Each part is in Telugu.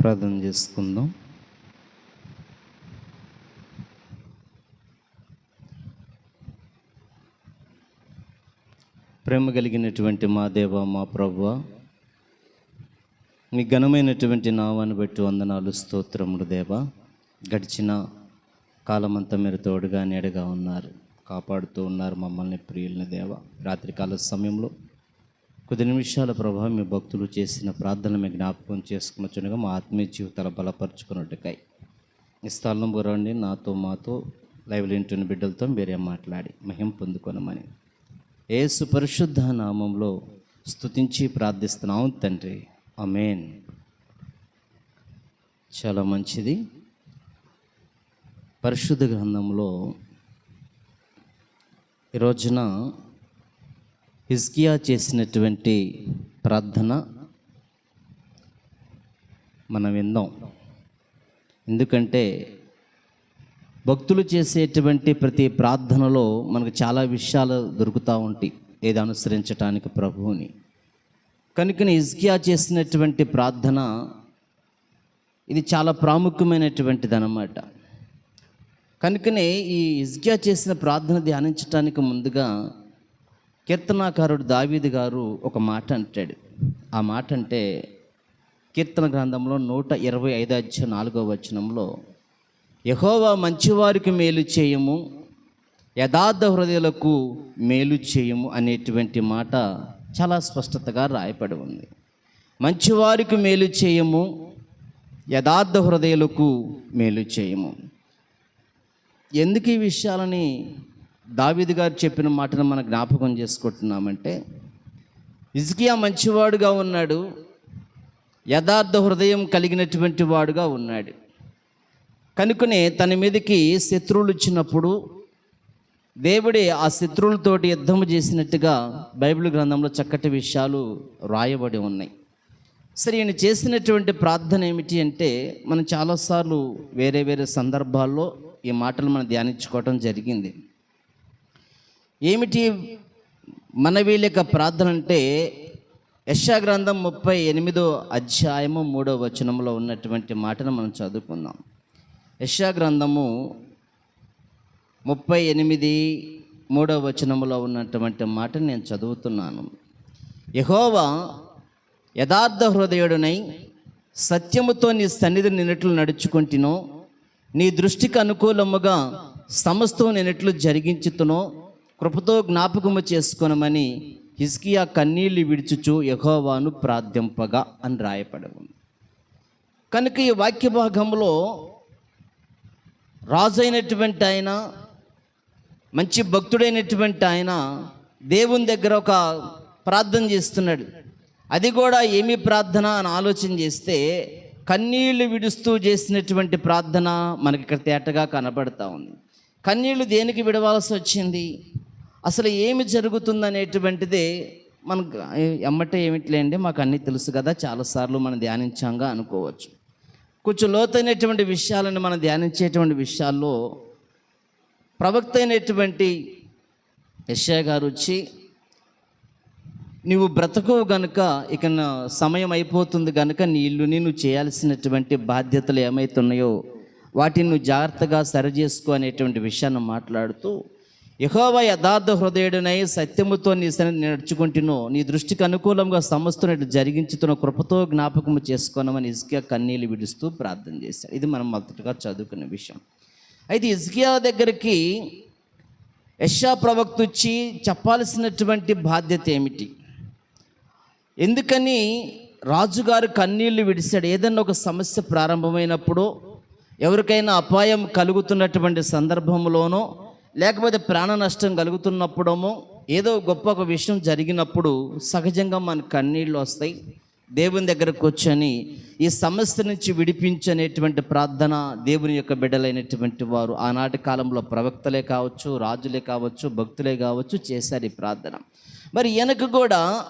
ప్రార్థన చేసుకుందాం. ప్రేమ కలిగినటువంటి మా దేవ మా ప్రభువ మీ ఘనమైనటువంటి నావాన్ని బట్టి వందనాలు స్తోత్రములు దేవ. గడిచిన కాలమంతా మీరు తోడుగా నీడగా ఉన్నారు కాపాడుతూ ఉన్నారు మమ్మల్ని ప్రియులని దేవ. రాత్రికాల సమయంలో కొద్ది నిమిషాల ప్రభావ మీ భక్తులు చేసిన ప్రార్థన మీ జ్ఞాపకం చేసుకున్నచునగా మా ఆత్మీయ జీవితాలు బలపరుచుకున్నట్టుకై ఈ స్థలం రండి. నాతో మాతో లైవ్ లింటున్న బిడ్డలతో మీరే మాట్లాడి మహిం పొందుకొనమని. ఏసు పరిశుద్ధ నామంలో స్తుతించి ప్రార్థిస్తున్నాం తండ్రి. అమేన్ చాలా మంచిది. పరిశుద్ధ గ్రంథంలో ఈ రోజున హిజ్కియా చేసినటువంటి ప్రార్థన మనం విందాం. ఎందుకంటే భక్తులు చేసేటువంటి ప్రతి ప్రార్థనలో మనకు చాలా విషయాలు దొరుకుతూ ఉంటాయి. ఏది అనుసరించటానికి ప్రభువుని. కనుకని ఇజ్కియా చేసినటువంటి ప్రార్థన ఇది చాలా ప్రాముఖ్యమైనటువంటిది అన్నమాట. కనుకనే ఈ హిజ్కియా చేసిన ప్రార్థన ధ్యానించటానికి ముందుగా కీర్తనాకారుడు దావీది గారు ఒక మాట అంటాడు. ఆ మాట అంటే కీర్తన గ్రంథంలో నూట ఇరవై ఐదు అధ్యయ నాలుగో వచనంలో యహోవా మంచివారికి మేలు చేయము యథార్థ హృదయాలకు మేలు చేయము అనేటువంటి మాట చాలా స్పష్టతగా రాయపడి ఉంది. మంచివారికి మేలు చేయము యథార్థ హృదయాలకు మేలు చేయము. ఎందుకు ఈ విషయాలని దావీదు గారు చెప్పిన మాటను మనం జ్ఞాపకం చేసుకుంటున్నామంటే ఇజ్కియా మంచివాడుగా ఉన్నాడు యథార్థ హృదయం కలిగినటువంటి వాడుగా ఉన్నాడు. కనుకనే తన మీదకి శత్రువులు వచ్చినప్పుడు దేవుడే ఆ శత్రువులతోటి యుద్ధము చేసినట్టుగా బైబిల్ గ్రంథంలో చక్కటి విషయాలు రాయబడి ఉన్నాయి. సరే ఈయన చేసినటువంటి ప్రార్థన ఏమిటి అంటే మనం చాలాసార్లు వేరే వేరే సందర్భాల్లో ఈ మాటలు మనం ధ్యానించుకోవటం జరిగింది. ఏమిటి మనవీల యొక్క ప్రార్థన అంటే యశా గ్రంథం ముప్పై ఎనిమిదో అధ్యాయము మూడో వచనంలో ఉన్నటువంటి మాటను మనం చదువుకుందాం. యశా గ్రంథము ముప్పై ఎనిమిది మూడో వచనములో ఉన్నటువంటి మాటను నేను చదువుతున్నాను. యహోవా యథార్థ హృదయుడునై సత్యముతో నీ సన్నిధి నిన్నట్లు నడుచుకుంటునో. నీ దృష్టికి అనుకూలముగా సమస్తం నిన్నట్లు జరిగించుతునో. కృపతో జ్ఞాపకము చేసుకొనమని హిస్కియా కన్నీళ్ళు విడుచుచు యహోవాను ప్రార్థింపగా అని రాయపడి ఉంది కనుక ఈ వాక్య భాగంలో రాజు అయినటువంటి ఆయన మంచి భక్తుడైనటువంటి ఆయన దేవుని దగ్గర ఒక ప్రార్థన చేస్తున్నాడు. అది కూడా ఏమి ప్రార్థన అని ఆలోచన చేస్తే కన్నీళ్ళు విడుస్తూ చేసినటువంటి ప్రార్థన మనకి ఇక్కడ తేటగా కనబడతా ఉంది. కన్నీళ్ళు దేనికి విడవాల్సి వచ్చింది? అసలు ఏమి జరుగుతుందనేటువంటిదే మనకు ఎమ్మటే ఏమిటిలేండి మాకు అన్నీ తెలుసు కదా చాలాసార్లు మనం ధ్యానించాంగా అనుకోవచ్చు. కొంచెం లోతైనటువంటి విషయాలను మనం ధ్యానించేటువంటి విషయాల్లో ప్రవక్త అయినటువంటి యశ్యా గారు వచ్చి నీవు బ్రతకవు గనుక ఇక సమయం అయిపోతుంది గనుక నీ ఇల్లుని నువ్వు చేయాల్సినటువంటి బాధ్యతలు ఏమైతున్నాయో వాటిని నువ్వు జాగ్రత్తగా సరిచేసుకో అనేటువంటి విషయాన్ని మాట్లాడుతూ యహోవ యథార్థ హృదయుడనై సత్యముతో నీ సరి నడుచుకుంటును. నీ దృష్టికి అనుకూలంగా సమస్తున్నట్టు జరిగించుతున్న కృపతో జ్ఞాపకము చేసుకోనమని ఇజ్కియా కన్నీళ్ళు విడుస్తూ ప్రార్థన చేశాడు. ఇది మనం మొదటగా చదువుకున్న విషయం. అయితే ఇజ్కియా దగ్గరికి యశా ప్రవక్త వచ్చి చెప్పాల్సినటువంటి బాధ్యత ఏమిటి? ఎందుకని రాజుగారు కన్నీళ్ళు విడిచాడు ఏదన్నా ఒక సమస్య ప్రారంభమైనప్పుడు ఎవరికైనా అపాయం కలుగుతున్నటువంటి సందర్భంలోనో లేకపోతే ప్రాణ నష్టం కలుగుతున్నప్పుడేమో ఏదో గొప్ప ఒక విషయం జరిగినప్పుడు సహజంగా మన కన్నీళ్ళు వస్తాయి. దేవుని దగ్గర కూర్చొని ఈ సమస్య నుంచి విడిపించనేటువంటి ప్రార్థన దేవుని యొక్క బిడ్డలైనటువంటి వారు ఆనాటి కాలంలో ప్రవక్తలే కావచ్చు రాజులే కావచ్చు భక్తులే కావచ్చు చేశారు ఈ ప్రార్థన. మరి వెనక కూడా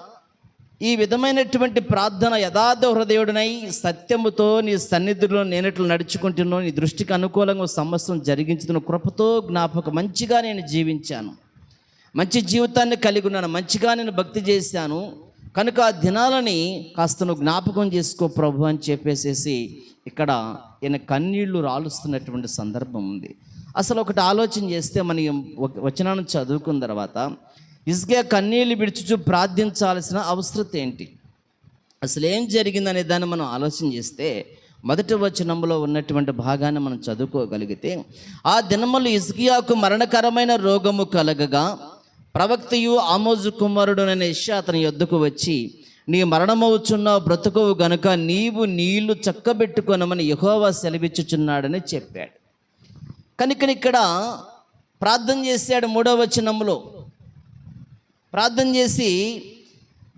ఈ విధమైనటువంటి ప్రార్థన యథార్థ హృదయుడినై సత్యముతో నీ సన్నిధిలో నేనట్లు నడుచుకుంటున్నాను. నీ దృష్టికి అనుకూలంగా సమస్యను జరిగించుతున్న కృపతో జ్ఞాపకం మంచిగా నేను జీవించాను. మంచి జీవితాన్ని కలిగి ఉన్నాను. మంచిగా నేను భక్తి చేశాను. కనుక ఆ దినాలని కాస్త నువ్వు జ్ఞాపకం చేసుకో ప్రభు అని చెప్పేసేసి ఇక్కడ ఈయన కన్నీళ్ళు రాలుస్తున్నటువంటి సందర్భం ఉంది. అసలు ఒకటి ఆలోచన చేస్తే మనం వచనాన్ని చదువుకున్న తర్వాత ఇసుకే కన్నీళ్ళు విడుచుచు ప్రార్థించాల్సిన అవసరం ఏంటి? అసలు ఏం జరిగిందనే దాన్ని మనం ఆలోచన చేస్తే మొదటి వచనంలో ఉన్నటువంటి భాగాన్ని మనం చదువుకోగలిగితే ఆ దినములు ఇస్కియాకు మరణకరమైన రోగము కలగగా ప్రవక్తయు ఆమోజు కుమారుడు అనే అతని యొద్దకు వచ్చి నీ మరణమవుచున్నావు బ్రతుకవు గనుక నీవు నీళ్ళు చక్కబెట్టుకొనమని యహోవా సెలవిచ్చుచున్నాడని చెప్పాడు. కనుక ఇక్కడ ప్రార్థన చేశాడు మూడవ వచనంలో. ప్రార్థన చేసి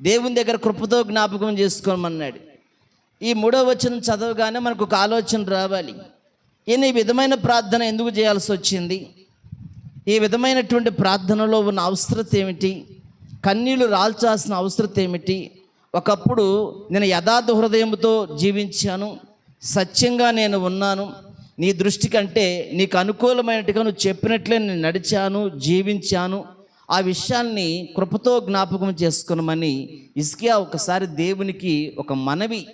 దేవుని దగ్గర కృపతో జ్ఞాపకం చేసుకోమన్నాడు. ఈ మూడో వచనం చదవగానే మనకు ఒక ఆలోచన రావాలి. ఈయన ఈ విధమైన ప్రార్థన ఎందుకు చేయాల్సి వచ్చింది? ఈ విధమైనటువంటి ప్రార్థనలో ఉన్న అవసరత ఏమిటి? కన్నీళ్ళు రాల్చాల్సిన అవసరత ఏమిటి? ఒకప్పుడు నేను యథార్థ హృదయంతో జీవించాను. సత్యంగా నేను ఉన్నాను. నీ దృష్టి కంటే నీకు అనుకూలమైనట్టుగా నువ్వు చెప్పినట్లే నేను నడిచాను జీవించాను. ఆ విషయాన్ని కృపతో జ్ఞాపకం చేసుకునమని ఇస్కియా ఒకసారి దేవునికి ఒక మనవి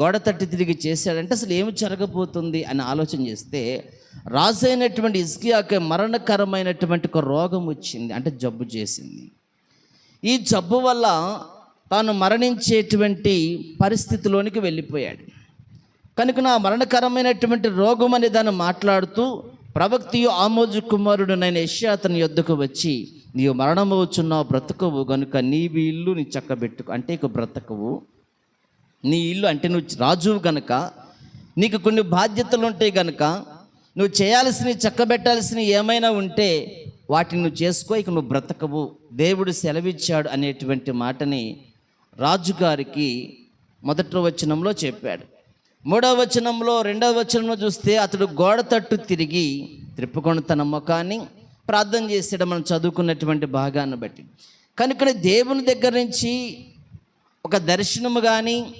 గోడ తట్టి తిరిగి చేశాడంటే అసలు ఏమి జరగబోతుంది అని ఆలోచన చేస్తే రాజు అయినటువంటి ఇస్కియాకి మరణకరమైనటువంటి ఒక రోగం వచ్చింది అంటే జబ్బు చేసింది. ఈ జబ్బు వల్ల తాను మరణించేటువంటి పరిస్థితిలోనికి వెళ్ళిపోయాడు. కనుక నా మరణకరమైనటువంటి రోగం అనే దాన్ని మాట్లాడుతూ ప్రవక్తియు ఆమోజు కుమారుడు నేను యష్యా అతని యొద్దకు వచ్చి నీవు మరణము వచ్చున్నావు బ్రతకవు కనుక నీవి ఇల్లు నీ చక్కబెట్టుకు అంటే ఇక బ్రతకవు. నీ ఇల్లు అంటే నువ్వు రాజువు గనుక నీకు కొన్ని బాధ్యతలు ఉంటాయి గనుక నువ్వు చేయాల్సినవి చక్కబెట్టాల్సినవి ఏమైనా ఉంటే వాటిని నువ్వు చేసుకో ఇక నువ్వు బ్రతకవు. దేవుడు సెలవిచ్చాడు అనేటువంటి మాటని రాజుగారికి మొదటి వచనంలో చెప్పాడు. మూడవ వచనంలో రెండవ వచనంలో చూస్తే అతడు గోడ తట్టు తిరిగి త్రిప్పుకొని తన ముఖాన్ని ప్రార్థన చేసాడు మనం చదువుకున్నటువంటి భాగాన్ని బట్టి. కనుక దేవుని దగ్గర నుంచి ఒక దర్శనము కానీ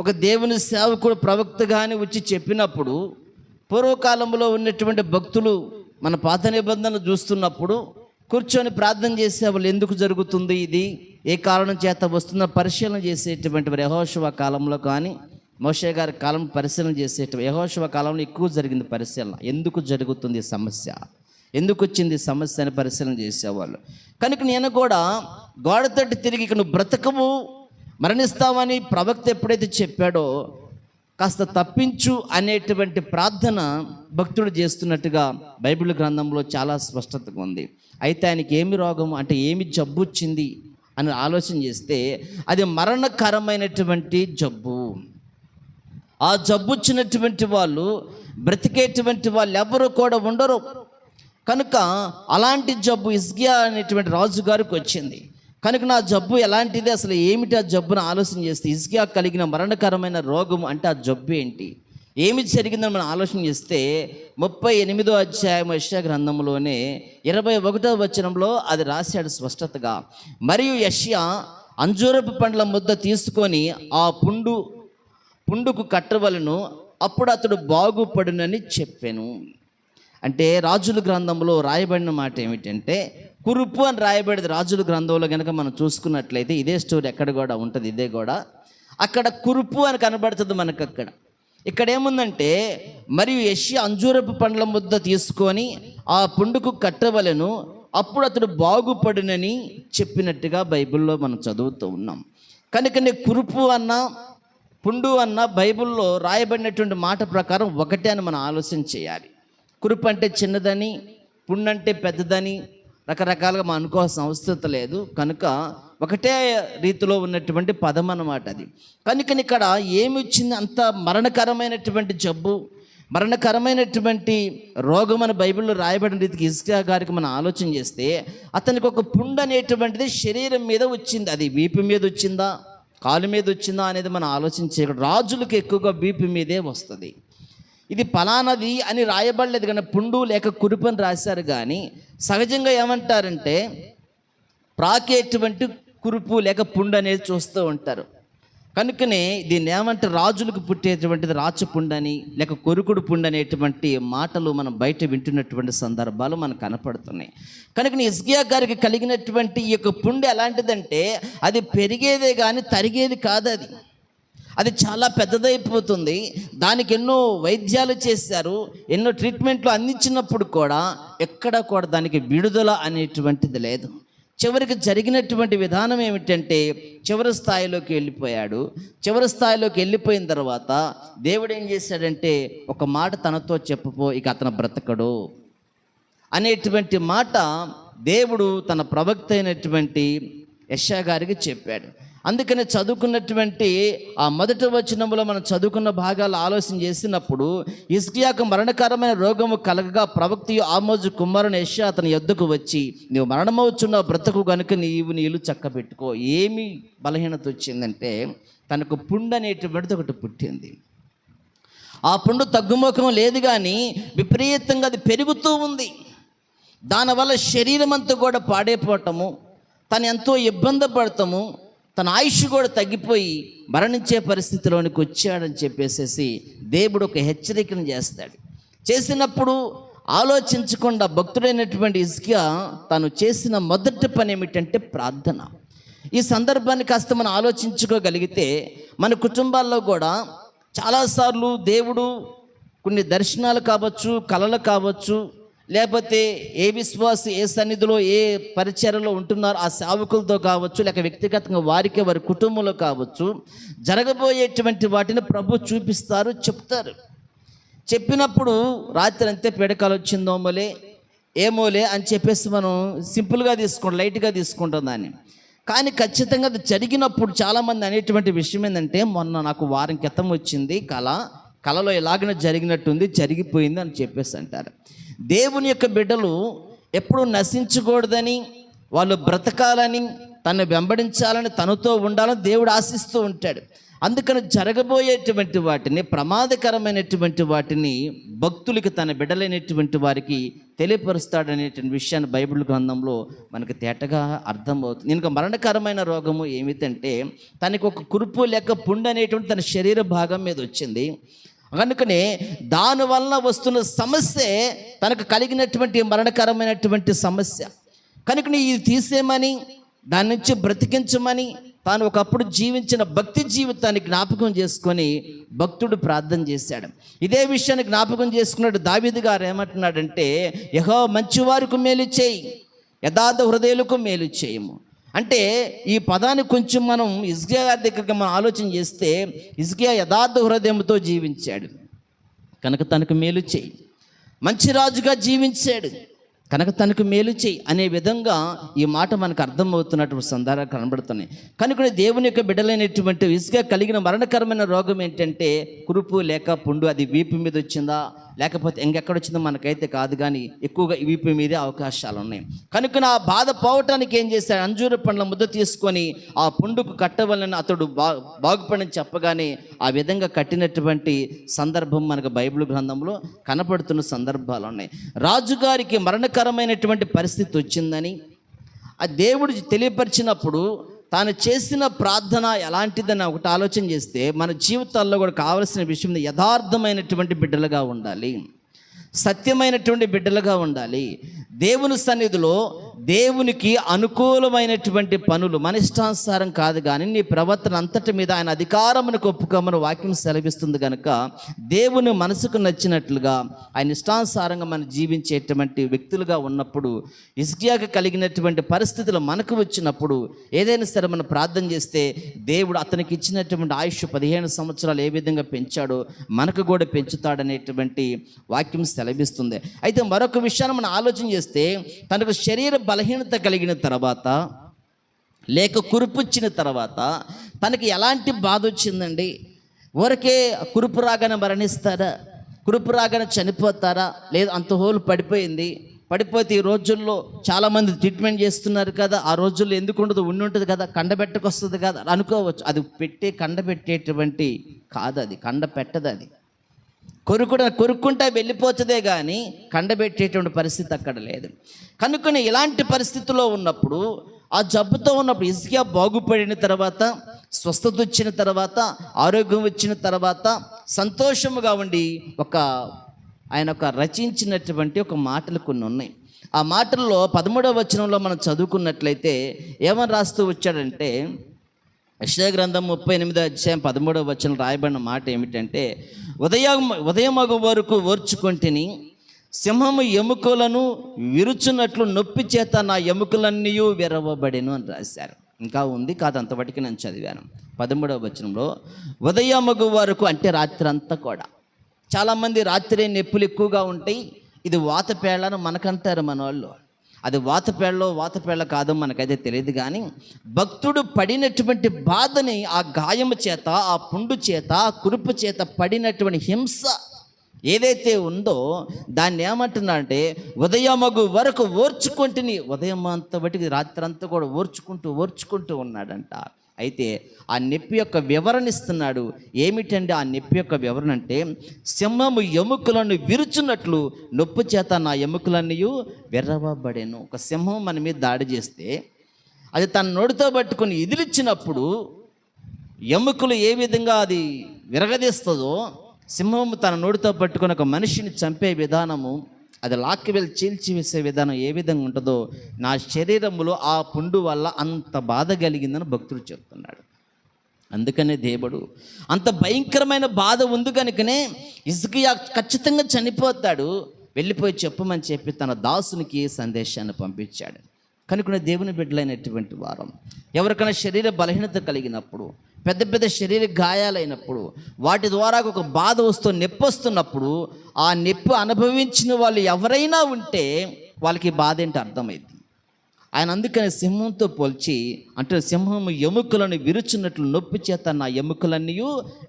ఒక దేవుని సేవకుడు ప్రవక్త కానీ వచ్చి చెప్పినప్పుడు పూర్వకాలంలో ఉన్నటువంటి భక్తులు మన పాత నిబంధనలు చూస్తున్నప్పుడు కూర్చొని ప్రార్థన చేసే వాళ్ళు ఎందుకు జరుగుతుంది ఇది? ఏ కారణం చేత వస్తుందో పరిశీలన చేసేటువంటి యహోశవ యహోశివ కాలంలో కానీ మోషే గారి కాలం పరిశీలన చేసేటువంటి యహోశివ కాలంలో ఎక్కువ జరిగింది పరిశీలన. ఎందుకు జరుగుతుంది ఈ సమస్య? ఎందుకు వచ్చింది సమస్య అని పరిశీలన చేసేవాళ్ళు? కనుక నేను కూడా గోడ తట్టి తిరిగి ఇక నువ్వు బ్రతకము మరణిస్తామని ప్రవక్త ఎప్పుడైతే చెప్పాడో కాస్త తప్పించు అనేటువంటి ప్రార్థన భక్తుడు చేస్తున్నట్టుగా బైబిల్ గ్రంథంలో చాలా స్పష్టతగా ఉంది. అయితే ఆయనకి ఏమి రోగం అంటే ఏమి జబ్బు వచ్చింది అని ఆలోచన చేస్తే అది మరణకరమైనటువంటి జబ్బు. ఆ జబ్బు వచ్చినటువంటి వాళ్ళు బ్రతికేటువంటి వాళ్ళు ఎవరు కూడా ఉండరు. కనుక అలాంటి జబ్బు ఇస్గియా అనేటువంటి రాజు గారికి వచ్చింది. కనుక నా జబ్బు ఎలాంటిది? అసలు ఏమిటి ఆ జబ్బును ఆలోచన చేస్తే? ఇస్గియా కలిగిన మరణకరమైన రోగం అంటే ఆ జబ్బు ఏంటి? ఏమి జరిగిందని మనం ఆలోచన చేస్తే ముప్పై ఎనిమిదో అధ్యాయం యశా గ్రంథంలోనే ఇరవై ఒకటో వచనంలో అది రాశాడు స్పష్టతగా. మరియు యష్యా అంజూరపు పండ్ల ముద్ద తీసుకొని ఆ పుండు పుండుకు కట్టవలను అప్పుడు అతడు బాగుపడునని చెప్పాను. అంటే రాజుల గ్రంథంలో రాయబడిన మాట ఏమిటంటే కురుపు అని రాయబడేది రాజుల గ్రంథంలో కనుక మనం చూసుకున్నట్లయితే ఇదే స్టోరీ ఎక్కడ కూడా ఉంటుంది ఇదే కూడా. అక్కడ కురుపు అని కనబడుతుంది మనకు అక్కడ ఇక్కడ ఏముందంటే మరియు యష్య అంజూరపు పండ్ల ముద్ద తీసుకొని ఆ పుండుకు కట్టవలను అప్పుడు అతడు బాగుపడునని చెప్పినట్టుగా బైబిల్లో మనం చదువుతూ ఉన్నాం. కనుక కురుపు అన్న పుండు అన్న బైబిల్లో రాయబడినటువంటి మాట ప్రకారం ఒకటే అని మనం ఆలోచన చేయాలి. కురుపు అంటే చిన్నదని పుండు అంటే పెద్దదని రకరకాలుగా మనం అనుకోవాల్సిన అవసరం లేదు. కనుక ఒకటే రీతిలో ఉన్నటువంటి పదం అన్నమాట అది. కనుక ఇక్కడ ఏమి వచ్చింది? అంత మరణకరమైనటువంటి జబ్బు మరణకరమైనటువంటి రోగం అని బైబిల్లో రాయబడిన రీతికి ఇస్కా గారికి మనం ఆలోచన చేస్తే అతనికి ఒక పుండు అనేటువంటిది శరీరం మీద వచ్చింది. అది వీపు మీద వచ్చిందా? కాలు మీద వచ్చిందా? అనేది మనం ఆలోచించే రాజులకు ఎక్కువగా వీపు మీదే వస్తుంది. ఇది ఫలానది అని రాయబడలేదు కానీ పుండు లేక కురుపు అని రాశారు కానీ సహజంగా ఏమంటారంటే ప్రాకేటువంటి కురుపు లేక పుండు అనేది చూస్తూ ఉంటారు. కనుకనే దీన్ని ఏమంటే రాజులకు పుట్టేటువంటిది రాచపుండని లేక కొరుకుడు పుండు అనేటువంటి మాటలు మనం బయట వింటున్నటువంటి సందర్భాలు మనకు కనపడుతున్నాయి. కనుక ఇస్గియా గారికి కలిగినటువంటి ఈ యొక్క పుండు ఎలాంటిదంటే అది పెరిగేదే కానీ తరిగేది కాదు అది అది చాలా పెద్దదైపోతుంది. దానికి ఎన్నో వైద్యాలు చేశారు ఎన్నో ట్రీట్మెంట్లు అందించినప్పుడు కూడా ఎక్కడ కూడా దానికి విడుదల అనేటువంటిది లేదు. చివరికి జరిగినటువంటి విధానం ఏమిటంటే చివరి స్థాయిలోకి వెళ్ళిపోయాడు. చివరి స్థాయిలోకి వెళ్ళిపోయిన తర్వాత దేవుడు ఏం చేశాడంటే ఒక మాట తనతో చెప్పపో ఇక అతను బ్రతకడు అనేటువంటి మాట దేవుడు తన ప్రవక్త అయినటువంటి యశా గారికి చెప్పాడు. అందుకని చదువుకున్నటువంటి ఆ మొదటి వచనంలో మనం చదువుకున్న భాగాలు ఆలోచన చేసినప్పుడు ఇస్కియాకు మరణకరమైన రోగము కలగగా ప్రవక్తి ఆమోజు కుమారుని యశ అతని యొద్దకు వచ్చి నీవు మరణమవుచున్న బ్రతకు కనుక నీవు నీళ్ళు చక్కబెట్టుకో. ఏమి బలహీనత వచ్చిందంటే తనకు పుండు అనేటువంటిది ఒకటి పుట్టింది. ఆ పుండు తగ్గుముఖం లేదు కానీ విపరీతంగా అది పెరుగుతూ ఉంది. దానివల్ల శరీరం అంతా కూడా పాడైపోవటము తను ఎంతో ఇబ్బంది పడతాము తన ఆయుష్ కూడా తగ్గిపోయి మరణించే పరిస్థితిలోనికి వచ్చాడని చెప్పేసేసి దేవుడు ఒక హెచ్చరికను చేస్తాడు. చేసినప్పుడు ఆలోచించకుండా భక్తుడైనటువంటి ఇసుక తను చేసిన మొదటి పని ఏమిటంటే ప్రార్థన. ఈ సందర్భాన్ని కాస్త మనం ఆలోచించుకోగలిగితే మన కుటుంబాల్లో కూడా చాలాసార్లు దేవుడు కొన్ని దర్శనాలు కావచ్చు కళలు కావచ్చు లేకపోతే ఏ విశ్వాసి ఏ సన్నిధిలో ఏ పరిచయలో ఉంటున్నారో ఆ సేవకులతో కావచ్చు లేక వ్యక్తిగతంగా వారికి వారి కుటుంబంలో కావచ్చు జరగబోయేటువంటి వాటిని ప్రభు చూపిస్తారు చెప్తారు. చెప్పినప్పుడు రాత్రి అంతే పిడకలు వచ్చిందోమోలే ఏమోలే అని చెప్పేసి మనం సింపుల్గా తీసుకుంటాం లైట్గా తీసుకుంటాం దాన్ని. కానీ ఖచ్చితంగా అది జరిగినప్పుడు చాలామంది అనేటువంటి విషయం ఏంటంటే మొన్న నాకు వారం క్రితం వచ్చింది కళ కళలో ఎలాగైనా జరిగినట్టుంది జరిగిపోయింది అని చెప్పేసి అంటారు. దేవుని యొక్క బిడ్డలు ఎప్పుడు నశించకూడదని వాళ్ళు బ్రతకాలని తను వెంబడించాలని తనతో ఉండాలని దేవుడు ఆశిస్తూ ఉంటాడు. అందుకని జరగబోయేటువంటి వాటిని ప్రమాదకరమైనటువంటి వాటిని భక్తులకి తన బిడ్డలైనటువంటి వారికి తెలియపరుస్తాడనేటువంటి విషయాన్ని బైబిల్ గ్రంథంలో మనకు తేటగా అర్థమవుతుంది. ఇంకా మరణకరమైన రోగము ఏమిటంటే తనకు ఒక కురుపు లేక పుండు అనేటువంటి తన శరీర భాగం మీద వచ్చింది. కనుకనే దానివల్ల వస్తున్న సమస్యే తనకు కలిగినటువంటి మరణకరమైనటువంటి సమస్య. కనుక ఇది తీసేయమని దాని నుంచి బ్రతికించమని తాను ఒకప్పుడు జీవించిన భక్తి జీవితాన్ని జ్ఞాపకం చేసుకొని భక్తుడు ప్రార్థన చేశాడు. ఇదే విషయాన్ని జ్ఞాపకం చేసుకున్నాడు దావిది గారు ఏమంటున్నాడంటే యహో మంచివారికి మేలు చేయి యథార్థ హృదయాలకు మేలు చేయము. అంటే ఈ పదాన్ని కొంచెం మనం ఇజ్గియా గారి దగ్గరికి మనం ఆలోచన చేస్తే ఇజ్గియా యథార్థ హృదయంతో జీవించాడు. కనుక తనకు మేలు చేయి. మంచి రాజుగా జీవించాడు. కనుక తనకు మేలు చేయి అనే విధంగా ఈ మాట మనకు అర్థమవుతున్నటువంటి సందర్భాలు కనబడుతున్నాయి. కనుక దేవుని యొక్క బిడ్డలైనటువంటి ఇసుక కలిగిన మరణకరమైన రోగం ఏంటంటే కురుపు లేక పుండు అది వీపు మీద వచ్చిందా? లేకపోతే ఇంకెక్కడ వచ్చిందో మనకైతే కాదు కానీ ఎక్కువగా ఈ వీపు మీదే అవకాశాలు ఉన్నాయి కనుక నా బాధ పోవటానికి ఏం చేశాడు? అంజూరు పండ్ల ముద్ద తీసుకొని ఆ పుండుకు కట్టవలని అతడు బా బాగుపడని చెప్పగానే ఆ విధంగా కట్టినటువంటి సందర్భం మనకు బైబిల్ గ్రంథంలో కనపడుతున్న సందర్భాలు ఉన్నాయి రాజుగారికి మరణకరమైనటువంటి పరిస్థితి వచ్చిందని ఆ దేవుడు తెలియపరిచినప్పుడు తాను చేసిన ప్రార్థన ఎలాంటిదని ఒకటి ఆలోచన చేస్తే మన జీవితాల్లో కూడా కావలసిన విషయం యథార్థమైనటువంటి బిడ్డలుగా ఉండాలి. సత్యమైనటువంటి బిడ్డలుగా ఉండాలి. దేవుని సన్నిధిలో దేవునికి అనుకూలమైనటువంటి పనులు మన ఇష్టానుసారం కాదు కానీ నీ ప్రవర్తన అంతటి మీద ఆయన అధికారమును ఒప్పుకోమని వాక్యం సెలవిస్తుంది కనుక దేవుని మనసుకు నచ్చినట్లుగా ఆయన ఇష్టానుసారంగా మనం జీవించేటువంటి వ్యక్తులుగా ఉన్నప్పుడు ఇస్కియాకి కలిగినటువంటి పరిస్థితులు మనకు వచ్చినప్పుడు ఏదైనా సరే మనం ప్రార్థన చేస్తే దేవుడు అతనికి ఇచ్చినటువంటి ఆయుష్ పదిహేను సంవత్సరాలు ఏ విధంగా పెంచాడో మనకు కూడా పెంచుతాడనేటువంటి వాక్యం సెలవిస్తుంది. అయితే మరొక విషయాన్ని మనం ఆలోచన చేస్తే తనకు శరీర బలహీనత కలిగిన తర్వాత లేక కురుపుచ్చిన తర్వాత తనకి ఎలాంటి బాధ వచ్చిందండి? ఊరికే కురుపు రాగానే మరణిస్తారా? కురుపు రాగానే చనిపోతారా? లేదు అంత హోలు పడిపోయింది. పడిపోతే ఈ రోజుల్లో చాలామంది ట్రీట్మెంట్ చేస్తున్నారు కదా ఆ రోజుల్లో ఎందుకు ఉండదు? ఉండి ఉంటుంది కదా కండబెట్టకొస్తుంది కదా అనుకోవచ్చు. అది పెట్టే కండబెట్టేటువంటి కాదు అది కండ పెట్టదు అది. కొరుకుడ కొరుక్కుంటా వెళ్ళిపోతుందే కానీ కండబెట్టేటువంటి పరిస్థితి అక్కడ లేదు. కనుకొని ఇలాంటి పరిస్థితిలో ఉన్నప్పుడు ఆ జబ్బుతో ఉన్నప్పుడు ఇసుక బాగుపడిన తర్వాత స్వస్థత వచ్చిన తర్వాత ఆరోగ్యం వచ్చిన తర్వాత సంతోషముగా ఉండి ఒక ఆయన ఒక రచించినటువంటి ఒక మాటలు కొన్ని ఉన్నాయి. ఆ మాటల్లో పదమూడవ వచనంలో మనం చదువుకున్నట్లయితే ఏమని రాస్తూ వచ్చాడంటే యెషయా గ్రంథం ముప్పై ఎనిమిదో అధ్యాయం పదమూడవ వచనం రాయబడిన మాట ఏమిటంటే ఉదయం ఉదయమగు వరకు ఓర్చుకుంటుని సింహము ఎముకలను విరుచున్నట్లు నొప్పి చేత నా ఎముకలన్నీ విరవబడెను అని రాశారు. ఇంకా ఉంది కాదు అంతవరకు నేను చదివాను. పదమూడవ వచనంలో ఉదయమగు వరకు అంటే రాత్రి అంతా కూడా. చాలామంది రాత్రి నొప్పులు ఎక్కువగా ఉంటాయి. ఇది వాతపేళ్ళను మనకంటారు మన వాళ్ళు అది వాతపేళ్ళలో వాతపేళ్ళ కాదో మనకైతే తెలియదు కానీ భక్తుడు పడినటువంటి బాధని ఆ గాయము చేత ఆ పుండు చేత ఆ కురుపు చేత పడినటువంటి హింస ఏదైతే ఉందో దాన్ని ఏమంటున్నాడంటే ఉదయమగు వరకు ఓర్చుకుంటుని. ఉదయం అంత బట్టి రాత్రి అంతా కూడా ఓర్చుకుంటూ ఓర్చుకుంటూ ఉన్నాడంట. అయితే ఆ నొప్పి యొక్క వివరణ ఇస్తున్నాడు. ఏమిటండి ఆ నొప్పి యొక్క వివరణ అంటే సింహము ఎముకలను విరుచున్నట్లు నొప్పి చేత నా ఎముకలన్నీ విర్రవబడేను ఒక సింహం మన మీద దాడి చేస్తే అది తన నోటితో పట్టుకొని ఎదిరిచ్చినప్పుడు ఎముకలు ఏ విధంగా అది విరగదీస్తుందో సింహము తన నోటితో పట్టుకుని ఒక మనిషిని చంపే విధానము అది లాక్కి వెళ్ళి చీల్చివేసే విధానం ఏ విధంగా ఉంటుందో నా శరీరంలో ఆ పుండు వల్ల అంత బాధ కలిగిందని భక్తుడు చెప్తున్నాడు. అందుకనే దేవుడు అంత భయంకరమైన బాధ ఉంది కనుకనే ఇసుకియా ఖచ్చితంగా చనిపోతాడు. వెళ్ళిపోయి చెప్పమని చెప్పి తన దాసునికి సందేశాన్ని పంపించాడు. కనుక దేవుని బిడ్డలైనటువంటి వారం ఎవరికైనా శరీర బలహీనత కలిగినప్పుడు పెద్ద పెద్ద శరీర గాయాలైనప్పుడు వాటి ద్వారా ఒక బాధ వస్తూ నొప్పి వస్తున్నప్పుడు ఆ నొప్పి అనుభవించిన వాళ్ళు ఎవరైనా ఉంటే వాళ్ళకి బాధ ఏంటో అర్థమైంది? ఆయన అందుకని సింహంతో పోల్చి అంటే సింహము ఎముకలను విరుచున్నట్లు నొప్పి చేత నా ఎముకలన్నీ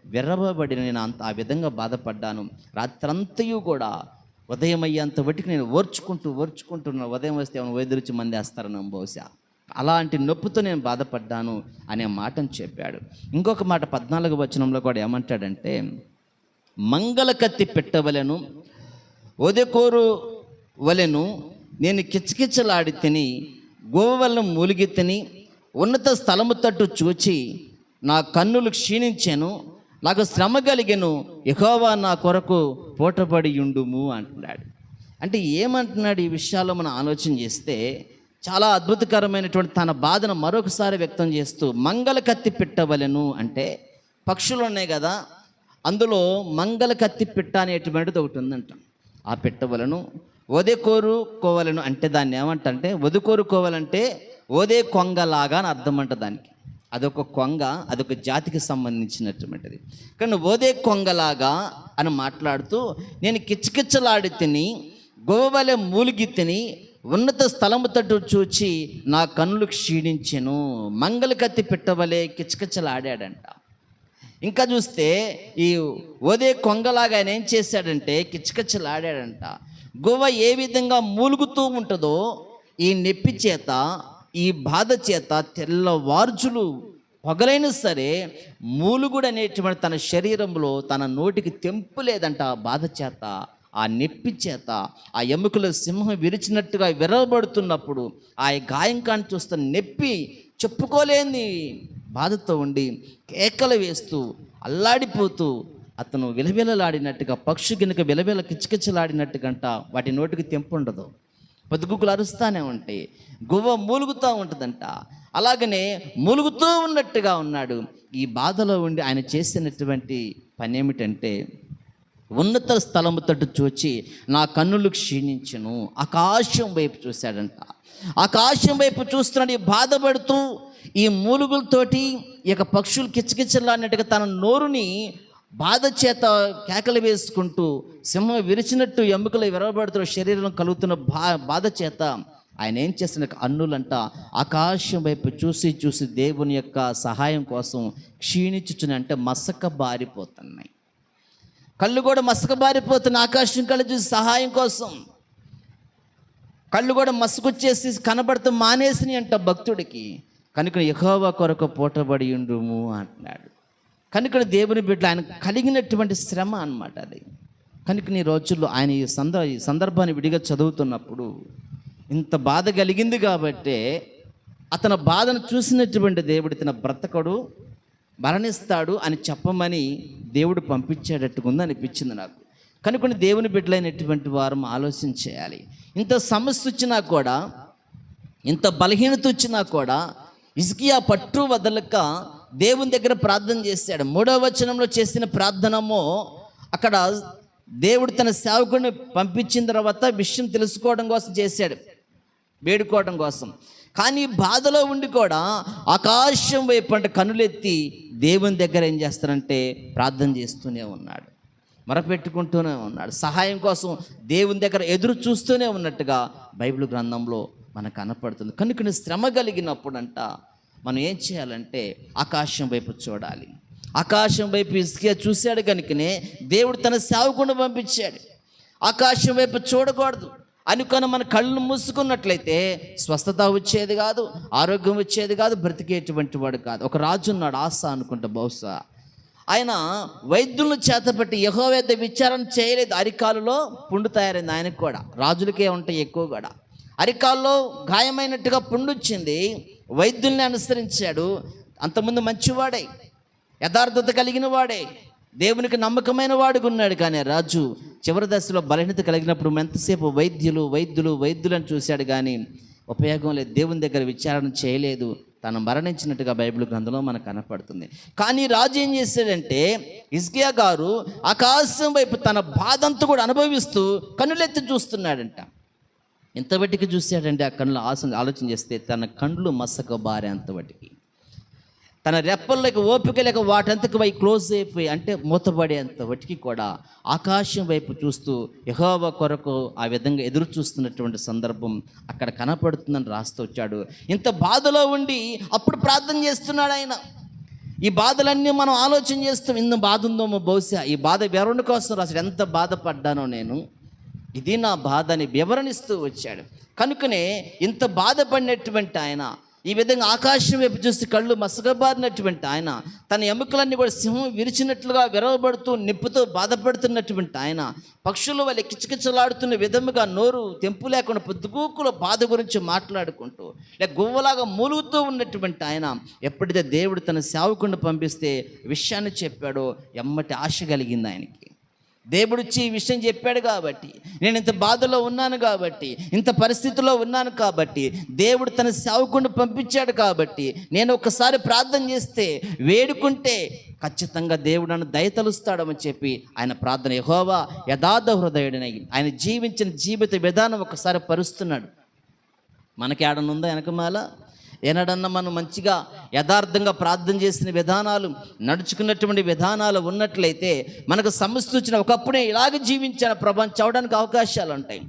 విర్రబడి నేను అంత ఆ విధంగా బాధపడ్డాను. రాత్రంతయు కూడా ఉదయం అయ్యేంత వటికి నేను ఓర్చుకుంటూ ఓర్చుకుంటున్నా ఉదయం వస్తే ఏమైనా వైద్యురిచి మంది వేస్తారని బహుశా. అలాంటి నొప్పితో నేను బాధపడ్డాను అనే మాటను చెప్పాడు. ఇంకొక మాట పద్నాలుగు వచనంలో కూడా ఏమంటాడంటే మంగళ కత్తి పెట్టవలను ఒదెకోరు వలెను నేను కిచకిచలాడి తిని గోవలను మూలిగి తిని ఉన్నత స్థలము తట్టు చూచి నా కన్నులు క్షీణించాను నాకు శ్రమ కలిగాను ఎహోవా నా కొరకు పోటపడి ఉండుము అంటున్నాడు. అంటే ఏమంటున్నాడు ఈ విషయాల్లో మనం ఆలోచన చేస్తే చాలా అద్భుతకరమైనటువంటి తన బాధను మరొకసారి వ్యక్తం చేస్తూ మంగళ కత్తి పెట్టవలను అంటే పక్షులు ఉన్నాయి కదా అందులో మంగళ కత్తి పిట్ట అనేటువంటిది ఒకటి ఉందంట. ఆ పెట్టవలను ఓదేకోరు కోవలను అంటే దాన్ని ఏమంటే వదుకోరు కోరుకోవాలంటే ఓదే కొంగలాగా అని అర్థం అంట దానికి. అదొక కొంగ అదొక జాతికి సంబంధించినటువంటిది. కానీ ఓదే కొంగలాగా అని మాట్లాడుతూ నేను కిచకిచ్చలాడి తిని గోవలె మూలిగి తిని ఉన్నత స్థలము తట్టు చూచి నా కన్నులు క్షీణించెను. మంగళ కత్తి పెట్టవలే కిచకిచలాడాడంట. ఇంకా చూస్తే ఈ ఓదే కొంగలాగా ఆయన ఏం చేశాడంటే కిచకిచలాడాడంట. గువ్వ ఏ విధంగా మూలుగుతూ ఉంటుందో ఈ నొప్పి చేత ఈ బాధ చేత తెల్లవార్జులు పగలైనా సరే మూలుగుడు అనేటువంటి తన శరీరంలో తన నోటికి తెంపు లేదంట బాధ చేత. ఆ నొప్పి చేత ఆ ఎముకల సింహం విరిచినట్టుగా విరవబడుతున్నప్పుడు ఆ గాయం కాని చూస్తున్న నొప్పి చెప్పుకోలేని బాధతో ఉండి కేకలు వేస్తూ అల్లాడిపోతూ అతను విలవిలలాడినట్టుగా పక్షి గినక విలవిల కిచకిచలాడినట్టుగంట వాటి నోటికి తెంపు ఉండదు. అరుస్తూనే అరుస్తానే ఉంటాయి. గువ్వ మూలుగుతూ ఉంటుందంట. అలాగనే మూలుగుతూ ఉన్నట్టుగా ఉన్నాడు. ఈ బాధలో ఉండి ఆయన చేసినటువంటి పని ఏమిటంటే ఉన్నత స్థలము తట్టు చూచి నా కన్నులు క్షీణించను. ఆకాశం వైపు చూశాడంట. ఆకాశం వైపు చూస్తున్నాడు బాధపడుతూ ఈ మూలుగులతోటి ఈ యొక్క పక్షులు కిచకిచలాడినట్టుగా తన నోరుని బాధ చేత కేకలు వేసుకుంటూ సింహం విరిచినట్టు ఎముకలు విరవబడుతున్న శరీరం కలుగుతున్న బా బాధ చేత ఆయన ఏం చేస్తున్న అన్నులంట. ఆకాశం వైపు చూసి చూసి దేవుని యొక్క సహాయం కోసం క్షీణించుచుని అంటే మసక బారిపోతున్నాయి. కళ్ళు కూడా మసకబారిపోతున్న ఆకాశం కళ్ళు చూసి సహాయం కోసం. కళ్ళు కూడా మసకొచ్చేసి కనబడుతూ మానేసిని అంట భక్తుడికి. కనుక యెహోవా కొరకు పూటబడి ఉండుము అంటున్నాడు. కనుక దేవుని బిడ్డలు ఆయన కలిగినటువంటి శ్రమ అన్నమాట అది. కనుక నీ రోజుల్లో ఆయన ఈ సంద ఈ సందర్భాన్ని విడిగా చదువుతున్నప్పుడు ఇంత బాధ కలిగింది కాబట్టే అతని బాధను చూసినటువంటి దేవుడు తన బ్రతకడు మరణిస్తాడు అని చెప్పమని దేవుడు పంపించేటట్టుకుంది అనిపించింది నాకు. కనుక దేవుని బిడ్డలైనటువంటి వారం ఆలోచన చేయాలి. ఇంత సమస్య వచ్చినా కూడా ఇంత బలహీనత వచ్చినా కూడా ఇసుకియా పట్టు వదలక దేవుని దగ్గర ప్రార్థన చేశాడు. మూడవ వచనంలో చేసిన ప్రార్థనమో అక్కడ దేవుడు తన సేవకుడిని పంపించిన తర్వాత విషయం తెలుసుకోవడం కోసం చేశాడు. వేడుకోవడం కోసం. కానీ బాధలో ఉండి కూడా ఆకాశం వైపు అంటే కనులెత్తి దేవుని దగ్గర ఏం చేస్తారంటే ప్రార్థన చేస్తూనే ఉన్నాడు. మరపెట్టుకుంటూనే ఉన్నాడు. సహాయం కోసం దేవుని దగ్గర ఎదురు చూస్తూనే ఉన్నట్టుగా బైబిల్ గ్రంథంలో మనకు కనపడుతుంది. కనుక శ్రమ కలిగినప్పుడంట మనం ఏం చేయాలంటే ఆకాశం వైపు చూడాలి. ఆకాశం వైపు ఇసుకే చూశాడు కనుకనే దేవుడు తన సేవకుండా పంపించాడు. ఆకాశం వైపు చూడకూడదు. అనుకొని మన కళ్ళు మూసుకున్నట్లయితే స్వస్థత వచ్చేది కాదు ఆరోగ్యం వచ్చేది కాదు బ్రతికేటువంటి వాడు కాదు. ఒక రాజు ఉన్నాడు ఆశ అనుకుంటా బహుశా. ఆయన వైద్యులను చేతపట్టి యహోవేద విచారణ చేయలేదు. అరికాలులో పుండు తయారైంది ఆయనకు కూడా. రాజులకే ఉంటాయి ఎక్కువ కూడా. అరికాల్లో గాయమైనట్టుగా పుండు వచ్చింది. వైద్యుల్ని అనుసరించాడు. అంతకుముందు మంచివాడే. యథార్థత కలిగిన వాడే. దేవునికి నమ్మకమైన వాడుగా ఉన్నాడు కానీ రాజు చివరి దశలో బలహీనత కలిగినప్పుడు ఎంతసేపు వైద్యులు వైద్యులు వైద్యులను చూశాడు కానీ ఉపయోగం లేదు. దేవుని దగ్గర విచారణ చేయలేదు. తను మరణించినట్టుగా బైబిల్ గ్రంథంలో మనకు కనపడుతుంది. కానీ రాజు ఏం చేశాడంటే ఇస్కియా గారు ఆకాశం వైపు తన బాధంతా కూడా అనుభవిస్తూ కన్నులెత్తి చూస్తున్నాడంట. ఎంతవటికి చూశాడంటే ఆ కన్నుల ఆస ఆలోచన చేస్తే తన కండ్లు మసక బారేంతవటికి తన రెప్పల్లోకి ఓపిక లేక వాటంతకు వై క్లోజ్ అయిపోయి అంటే మూతపడేంత వటికి కూడా ఆకాశం వైపు చూస్తూ యహోవ కొరకు ఆ విధంగా ఎదురు చూస్తున్నటువంటి సందర్భం అక్కడ కనపడుతుందని రాస్తూ వచ్చాడు. ఇంత బాధలో ఉండి అప్పుడు ప్రార్థన చేస్తున్నాడు ఆయన. ఈ బాధలన్నీ మనం ఆలోచన చేస్తాం ఇంత బాధ ఉందోమో బహుశా ఈ బాధ వివరణ కోసం రాశాడు? ఎంత బాధపడ్డానో నేను. ఇది నా బాధ అని వివరణిస్తూ వచ్చాడు. కనుకనే ఇంత బాధపడినటువంటి ఆయన ఈ విధంగా ఆకాశం వైపు చూసి కళ్ళు మసగబారినటువంటి ఆయన. తన ఎముకలన్నీ కూడా సింహం విరిచినట్లుగా విరవబడుతూ నిప్పుతో బాధపడుతున్నటువంటి ఆయన. పక్షులు వాళ్ళు కిచకిచలాడుతున్న విధముగా నోరు తెంపు లేకుండా పొద్దుగూకుల బాధ గురించి మాట్లాడుకుంటూ లేక గువ్వలాగా మూలుగుతూ ఉన్నటువంటి ఆయన. ఎప్పుడైతే దేవుడు తన సేవకుండా పంపిస్తే విషయాన్ని చెప్పాడో. ఎమ్మటి ఆశ కలిగింది ఆయనకి. దేవుడు వచ్చి ఈ విషయం చెప్పాడు కాబట్టి నేను ఇంత బాధలో ఉన్నాను కాబట్టి ఇంత పరిస్థితిలో ఉన్నాను కాబట్టి దేవుడు తన సేవకుడిని పంపించాడు కాబట్టి నేను ఒకసారి ప్రార్థన చేస్తే వేడుకుంటే ఖచ్చితంగా దేవుడు నన్ను దయతలుస్తాడమని చెప్పి ఆయన ప్రార్థన యహోవా యథార్థ హృదయుడినై ఆయన జీవించిన జీవిత విధానం ఒకసారి పరుస్తున్నాడు. మనకి ఆడనుందా వెనకమాల ఏనాడన్నా మనం మంచిగా యథార్థంగా ప్రార్థన చేసిన విధానాలు నడుచుకున్నటువంటి విధానాలు ఉన్నట్లయితే మనకు సమస్య వచ్చిన ఒకప్పుడే ఇలాగ జీవించిన ప్రభావం చవడానికి అవకాశాలు ఉంటాయి.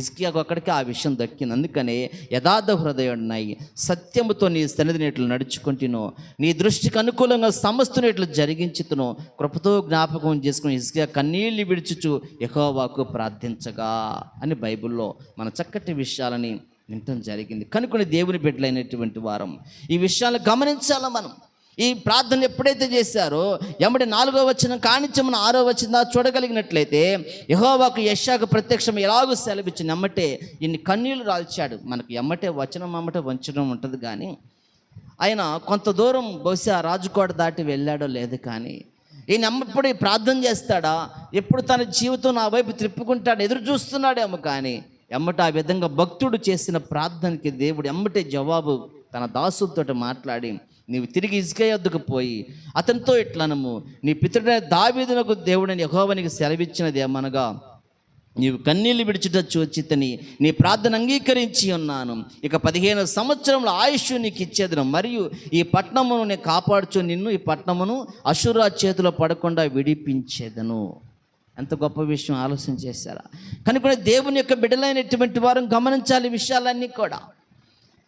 ఇస్కియాకు అక్కడికి ఆ విషయం దక్కింది. అందుకనే యథార్థ హృదయున్నాయి సత్యముతో నీ సన్నిధిని ఇట్లు నడుచుకుంటునో నీ దృష్టికి అనుకూలంగా సమస్తను ఇట్లు జరిగించుతునో కృపతో జ్ఞాపకం చేసుకుని ఇస్కియా కన్నీళ్ళు విడుచుచు యెహోవాకు ప్రార్థించగా అని బైబిల్లో మన చక్కటి విషయాలని వినటం జరిగింది. కనుకొని దేవుని బిడ్డలైనటువంటి వారం ఈ విషయాలు గమనించాల మనం? ఈ ప్రార్థన ఎప్పుడైతే చేశారో ఎమ్మడి నాలుగో వచ్చిన కానించి ఆరో వచ్చిన చూడగలిగినట్లయితే యహోవాకు యశాకు ప్రత్యక్షం ఎలాగో సెలవిచ్చింది ఎమ్మటే ఇన్ని కన్నీళ్ళు రాల్చాడు. మనకు ఎమ్మటే వచనం అమ్మటే వంచడం ఉంటుంది కానీ ఆయన కొంత దూరం బహుశా రాజుకోట దాటి వెళ్ళాడో లేదు కానీ ఈయన ఎప్పుడు ప్రార్థన చేస్తాడా? ఎప్పుడు తన జీవితం నా వైపు తిప్పుకుంటాడు ఎదురు చూస్తున్నాడేమో కానీ ఎమ్మట ఆ విధంగా భక్తుడు చేసిన ప్రార్థనకి దేవుడు ఎమ్మటే జవాబు తన దాసుతో మాట్లాడి నీవు తిరిగి ఇసుకయొద్దుకు పోయి అతనితో ఇట్లనము నీ పితృడైన దావీదునకు దేవుడని యహోవనికి సెలవిచ్చినది ఏమనగా నీవు కన్నీళ్ళు విడిచుట చూచితని నీ ప్రార్థన అంగీకరించి ఉన్నాను. ఇక పదిహేను సంవత్సరంలో ఆయుష్ నీకు ఇచ్చేదను. మరియు ఈ పట్టణమును నేను కాపాడుచు నిన్ను ఈ పట్టణమును అశురా చేతిలో పడకుండా విడిపించేదను. ఎంత గొప్ప విషయం ఆలోచన చేశారా? కనుక దేవుని యొక్క బిడ్డలైనటువంటి వారు గమనించాలి విషయాలన్నీ కూడా.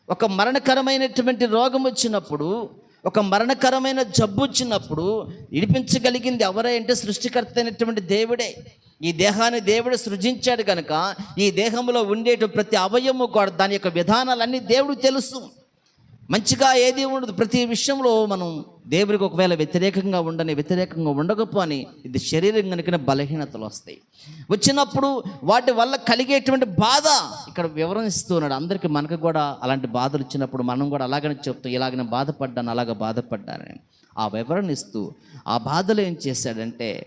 ఒక మరణకరమైనటువంటి రోగం వచ్చినప్పుడు ఒక మరణకరమైన జబ్బు వచ్చినప్పుడు విడిపించగలిగింది ఎవరే అంటే సృష్టికర్త అయినటువంటి దేవుడే. ఈ దేహాన్ని దేవుడు సృజించాడు కనుక ఈ దేహంలో ఉండేట ప్రతి అవయము కూడా దాని యొక్క విధానాలన్నీ దేవుడు తెలుసు. మంచిగా ఏది ఉండదు. ప్రతి విషయంలో మనం దేవుడికి ఒకవేళ వ్యతిరేకంగా ఉండని వ్యతిరేకంగా ఉండకపోని ఇది శరీరం కనుక బలహీనతలు వస్తాయి. వచ్చినప్పుడు వాటి వల్ల కలిగేటువంటి బాధ ఇక్కడ వివరణిస్తున్నాడు అందరికీ మనకు కూడా అలాంటి బాధలు వచ్చినప్పుడు మనం కూడా అలాగనే చెప్తాం ఇలాగనే బాధపడ్డాను అలాగ బాధపడ్డానని ఆ వివరణ ఇస్తూ ఆ బాధలు ఏం చేశాడంటే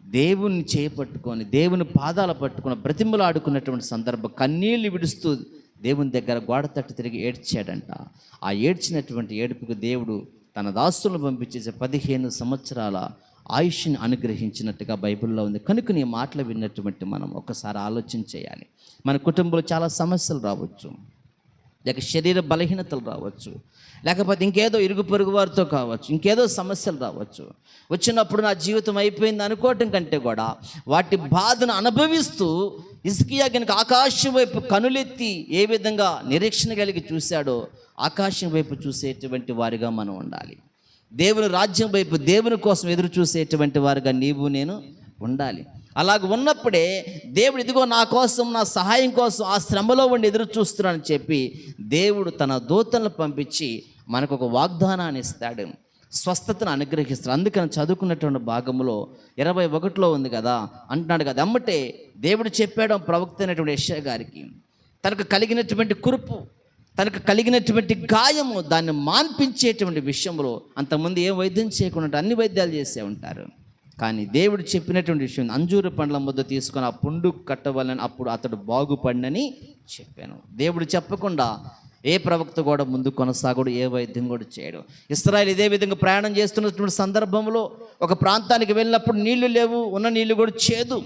దేవుని చేపట్టుకొని దేవుని పాదాలు పట్టుకుని బ్రతిమలాడుకున్నటువంటి సందర్భం కన్నీళ్ళు విడుస్తూ దేవుని దగ్గర గోడ తట్టు తిరిగి ఏడ్చాడంట. ఆ ఏడ్చినటువంటి ఏడుపుకు దేవుడు తన దాసులను పంపించేసే పదిహేను సంవత్సరాల ఆయుష్ని అనుగ్రహించినట్టుగా బైబిల్లో ఉంది. కనుక నీ మాటలు విన్నటువంటి మనం ఒకసారి ఆలోచన చేయాలి. మన కుటుంబంలో చాలా సమస్యలు రావచ్చు. లేక శరీర బలహీనతలు రావచ్చు. లేకపోతే ఇంకేదో ఇరుగు పొరుగు వారితో కావచ్చు. ఇంకేదో సమస్యలు రావచ్చు. వచ్చినప్పుడు నా జీవితం అయిపోయింది అనుకోవటం కంటే కూడా వాటి బాధను అనుభవిస్తూ ఇసుకియా కనుక ఆకాశం వైపు కనులెత్తి ఏ విధంగా నిరీక్షణ కలిగి చూశాడో ఆకాశం వైపు చూసేటువంటి వారిగా మనం ఉండాలి. దేవుని రాజ్యం వైపు దేవుని కోసం ఎదురు చూసేటువంటి వారుగా నీవు నేను ఉండాలి. అలాగ ఉన్నప్పుడే దేవుడు ఇదిగో నా కోసం నా సహాయం కోసం ఆ శ్రమలో ఉండి ఎదురు చూస్తున్నానని చెప్పి దేవుడు తన దూతలను పంపించి మనకు ఒక వాగ్దానాన్ని ఇస్తాడు. స్వస్థతను అనుగ్రహిస్తాడు. అందుకని చదువుకున్నటువంటి భాగంలో ఇరవై ఒకటిలో ఉంది కదా అంటున్నాడు కదా అమ్మటే దేవుడు చెప్పాడు ప్రవక్త అయినటువంటి యెషయా గారికి తనకు కలిగినటువంటి కురుపు తనకు కలిగినటువంటి గాయము దాన్ని మాన్పించేటువంటి విషయంలో అంతకుముందు ఏ వైద్యం చేయకుండా అన్ని వైద్యాలు చేసే ఉంటారు. కానీ దేవుడు చెప్పినటువంటి విషయం అంజూరు పండ్ల ముద్ద తీసుకొని ఆ పుండు కట్టవాలని అప్పుడు అతడు బాగుపడినని చెప్పాను. దేవుడు చెప్పకుండా ఏ ప్రవక్త కూడా ముందు కొనసాగడు ఏ వైద్యం కూడా చేయడు. ఇస్రాయల్ ఇదే విధంగా ప్రయాణం చేస్తున్నటువంటి సందర్భంలో ఒక ప్రాంతానికి వెళ్ళినప్పుడు నీళ్ళు లేవు ఉన్న నీళ్ళు కూడా చేదు.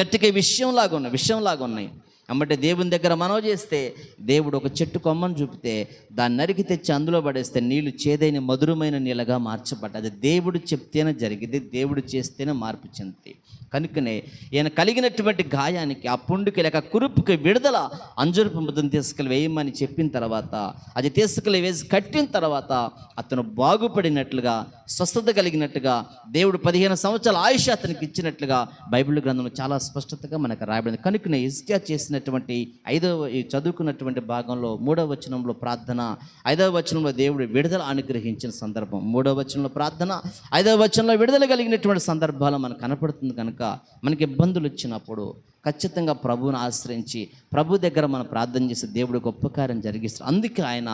గట్టిగా విషయంలాగా ఉన్నాయి విషయంలాగా ఉన్నాయి. అమ్మటే దేవుని దగ్గర మనవ చేస్తే దేవుడు ఒక చెట్టు కొమ్మను చూపితే దాన్ని నరికి తెచ్చి అందులో పడేస్తే నీళ్ళు చేదైన మధురమైన నీళ్ళగా మార్చబడ్డ అది దేవుడు చెప్తేనే జరిగింది దేవుడు చేస్తేనే మార్పు చెంది కనుకనే ఈయన కలిగినటువంటి గాయానికి ఆ పుండుకి లేక కురుపుకి విడుదల అంజురపు ముద్దను తీసుకుని వేయమని చెప్పిన తర్వాత అది తీసుకుని వేసి కట్టిన తర్వాత అతను బాగుపడినట్లుగా స్వస్థత కలిగినట్టుగా దేవుడు పదిహేను సంవత్సరాల ఆయుష్ అతనికి ఇచ్చినట్లుగా బైబిల్ గ్రంథంలో చాలా స్పష్టతగా మనకు రాయబడింది. కనుకనే ఇస్కియా చేసినటువంటి ఐదవ చదువుకున్నటువంటి భాగంలో మూడవ వచనంలో ప్రార్థన ఐదవ వచనంలో దేవుడు విడుదల అనుగ్రహించిన సందర్భం. మూడవ వచనంలో ప్రార్థన ఐదవ వచనంలో విడుదల కలిగినటువంటి సందర్భాలు మనకు కనపడుతుంది కనుక మనకి ఇబ్బందులు వచ్చినప్పుడు ఖచ్చితంగా ప్రభువుని ఆశ్రయించి ప్రభు దగ్గర మనం ప్రార్థన చేసి దేవుడు గొప్ప కార్యం జరిగిస్తారు. అందుకే ఆయన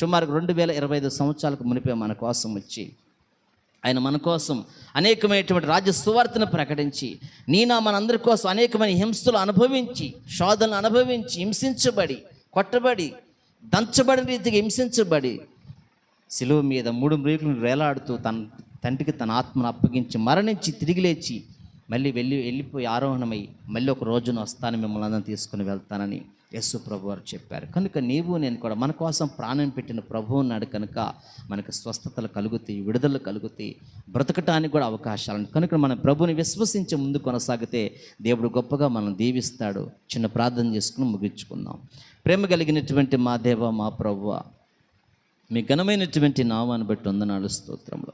సుమారు రెండు వేల ఇరవై ఐదు సంవత్సరాలకు మునిపే మన కోసం వచ్చి ఆయన మన కోసం అనేకమైనటువంటి రాజ్య సువార్తను ప్రకటించి నీనా మనందరి కోసం అనేకమైన హింసలు అనుభవించి శోధనలు అనుభవించి హింసించబడి కొట్టబడి దంచబడిన రీతిగా హింసించబడి శిలువ మీద మూడు మ్రీకులను వేలాడుతూ తన తండ్రికి తన ఆత్మను అప్పగించి మరణించి తిరిగి లేచి మళ్ళీ వెళ్ళి వెళ్ళిపోయి ఆరోహణమై మళ్ళీ ఒక రోజున వస్తాను మిమ్మల్ని అందరం తీసుకుని వెళ్తానని యేసు ప్రభు వారు చెప్పారు. కనుక నీవు నేను కూడా మన కోసం ప్రాణం పెట్టిన ప్రభు ఉన్నాడు కనుక మనకు స్వస్థతలు కలుగుతాయి విడుదల కలుగుతాయి బ్రతకటానికి కూడా అవకాశాలు కనుక మన ప్రభుని విశ్వసించి ముందు కొనసాగితే దేవుడు గొప్పగా మనం దీవిస్తాడు. చిన్న ప్రార్థన చేసుకుని ముగించుకుందాం. ప్రేమ కలిగినటువంటి మా దేవ మా ప్రభువ మీ ఘనమైనటువంటి నామాన్ని బట్టి వందనాలు స్తోత్రంలో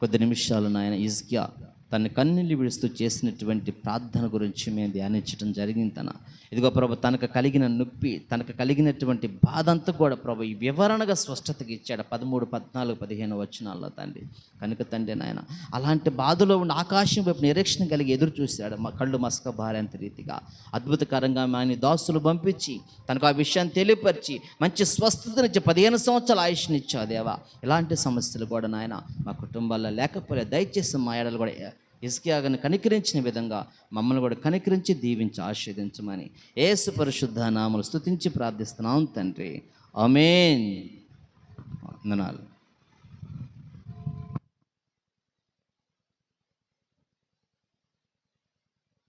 కొద్ది నిమిషాలు నాయన ఇజ్కియా తన కన్నీళ్ళు విడుస్తూ చేసినటువంటి ప్రార్థన గురించి మేము ధ్యానించడం జరిగింది తన. ఇదిగో ప్రభు తనకు కలిగిన నొప్పి తనకు కలిగినటువంటి బాధ అంతా కూడా ప్రభు ఈ వివరణగా స్పష్టతకి ఇచ్చాడు పదమూడు పద్నాలుగు పదిహేను వచనాల్లో తండ్రి. కనుక తండ్రి నాయన అలాంటి బాధలో ఉన్న ఆకాశం వైపు నిరీక్షణ కలిగి ఎదురు చూశాడు మా కళ్ళు మసక భార్యంత రీతిగా. అద్భుతకరంగా ఆయన దాసులు పంపించి తనకు ఆ విషయాన్ని తెలియపరిచి మంచి స్వస్థతనిచ్చి పదిహేను సంవత్సరాల ఆయుష్నిచ్చావు దేవా. ఇలాంటి సమస్యలు కూడా నాయన మా కుటుంబాల్లో లేకపోలే దయచేసి మా ఏడలు కూడా ఇసుకియాగని కనికరించిన విధంగా మమ్మల్ని కూడా కనికరించి దీవించి ఆశీర్దించమని ఏసు పరిశుద్ధ నామలు స్తుతించి ప్రార్థిస్తున్నాం తండ్రి. అమేన్ వందనాలు.